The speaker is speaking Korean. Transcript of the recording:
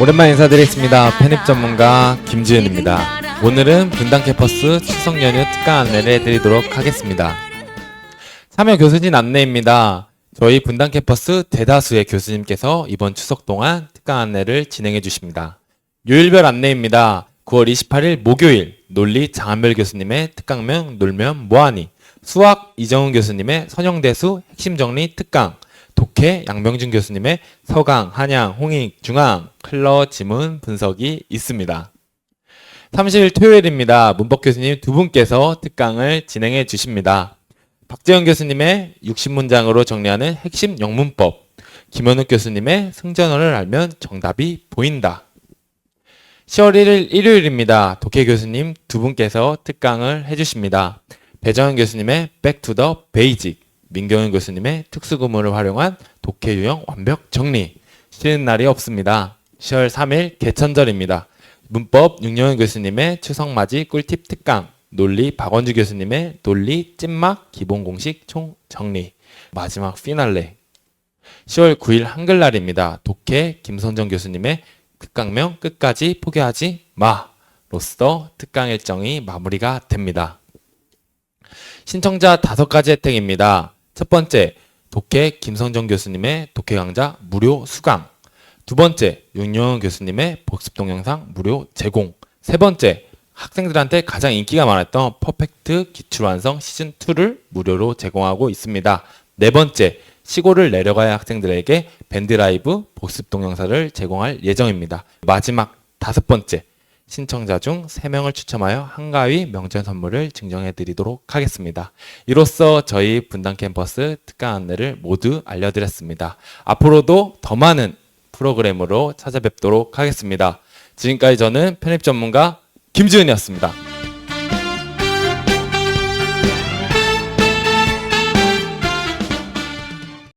오랜만에 인사드리겠습니다. 편입 전문가 김지은입니다. 오늘은 분당 캠퍼스 추석 연휴 특강 안내를 해드리도록 하겠습니다. 참여 교수진 안내입니다. 저희 분당 캠퍼스 대다수의 교수님께서 이번 추석 동안 특강 안내를 진행해 주십니다. 요일별 안내입니다. 9월 28일 목요일 논리 장한별 교수님의 특강명 놀면 뭐하니 수학 이정훈 교수님의 선형대수 핵심 정리 특강 독해 양병준 교수님의 서강, 한양, 홍익, 중앙, 클러, 지문, 분석이 있습니다. 30일 토요일입니다. 문법 교수님 두 분께서 특강을 진행해 주십니다. 박재현 교수님의 60문장으로 정리하는 핵심 영문법, 김현욱 교수님의 승전어를 알면 정답이 보인다. 10월 1일 일요일입니다. 독해 교수님 두 분께서 특강을 해주십니다. 배정현 교수님의 the Basic, 민경현 교수님의 특수구문을 활용한 독해 유형 완벽 정리. 쉬는 날이 없습니다. 10월 3일 개천절입니다. 문법 윤영현 교수님의 추석맞이 꿀팁 특강, 논리 박원주 교수님의 논리 찐막 기본 공식 총 정리. 마지막 피날레. 10월 9일 한글날입니다. 독해 김선정 교수님의 특강명 끝까지 포기하지 마로서 특강 일정이 마무리가 됩니다. 신청자 다섯 가지 혜택입니다. 첫 번째, 독해 김성정 교수님의 독해 강좌 무료 수강. 두 번째, 윤영은 교수님의 복습 동영상 무료 제공. 세 번째, 학생들한테 가장 인기가 많았던 퍼펙트 기출 완성 시즌 2를 무료로 제공하고 있습니다. 네 번째, 시골을 내려가야 학생들에게 밴드라이브 복습 동영상을 제공할 예정입니다. 마지막 다섯 번째, 신청자 중 3명을 추첨하여 한가위 명절 선물을 증정해 드리도록 하겠습니다. 이로써 저희 분당 캠퍼스 특강 안내를 모두 알려드렸습니다. 앞으로도 더 많은 프로그램으로 찾아뵙도록 하겠습니다. 지금까지 저는 편입 전문가 김지은이었습니다.